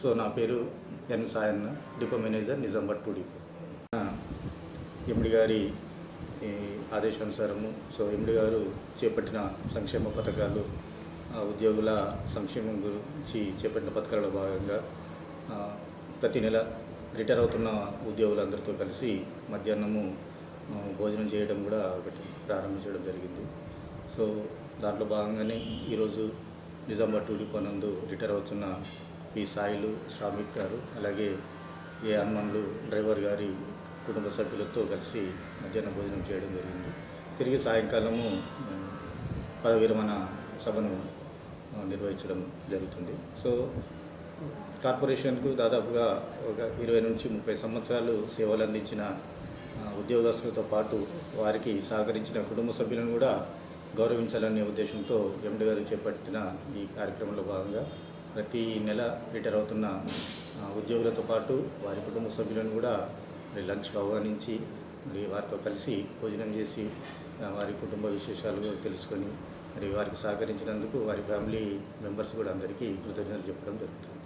So నా పేరు N Sayanna depot manager Nizamabad two depot. MD గారి ఆదేశానుసారము సో ఎండి గారు చేపట్టిన సంక్షేమ పథకాలు ఉద్యోగుల సంక్షేమం గురించి చేపట్టిన పథకాలలో భాగంగా ప్రతి నెల రిటైర్ అవుతున్న ఉద్యోగులందరితో కలిసి మధ్యాహ్నము భోజనం చేయడం కూడా ఒకటి ప్రారంభించడం జరిగింది. సో దాంట్లో భాగంగానే ఈరోజు నిజామాబాద్ టూడి డిపో నందు రిటైర్ అవుతున్న పి సాయిలు శ్రామిక్ గారు అలాగే ఏ హనుమాన్లు డ్రైవర్ గారి కుటుంబ సభ్యులతో కలిసి మధ్యాహ్నం భోజనం చేయడం జరిగింది. తిరిగి సాయంకాలము పదవిరమణ సభను నిర్వహించడం జరుగుతుంది. సో కార్పొరేషన్కు దాదాపుగా ఒక ఇరవై నుంచి ముప్పై సంవత్సరాలు సేవలు అందించిన ఉద్యోగస్తులతో పాటు వారికి సహకరించిన కుటుంబ సభ్యులను కూడా గౌరవించాలనే ఉద్దేశంతో ఎండి గారు చేపట్టిన ఈ కార్యక్రమంలో భాగంగా ప్రతి నెల రిటైర్ అవుతున్న ఉద్యోగులతో పాటు వారి కుటుంబ సభ్యులను కూడా మరి లంచ్కి ఆహ్వానించి మరి వారితో కలిసి భోజనం చేసి వారి కుటుంబ విశేషాలు తెలుసుకొని మరి వారికి సహకరించినందుకు వారి ఫ్యామిలీ మెంబర్స్ కూడా అందరికీ కృతజ్ఞతలు చెప్పడం జరుగుతుంది.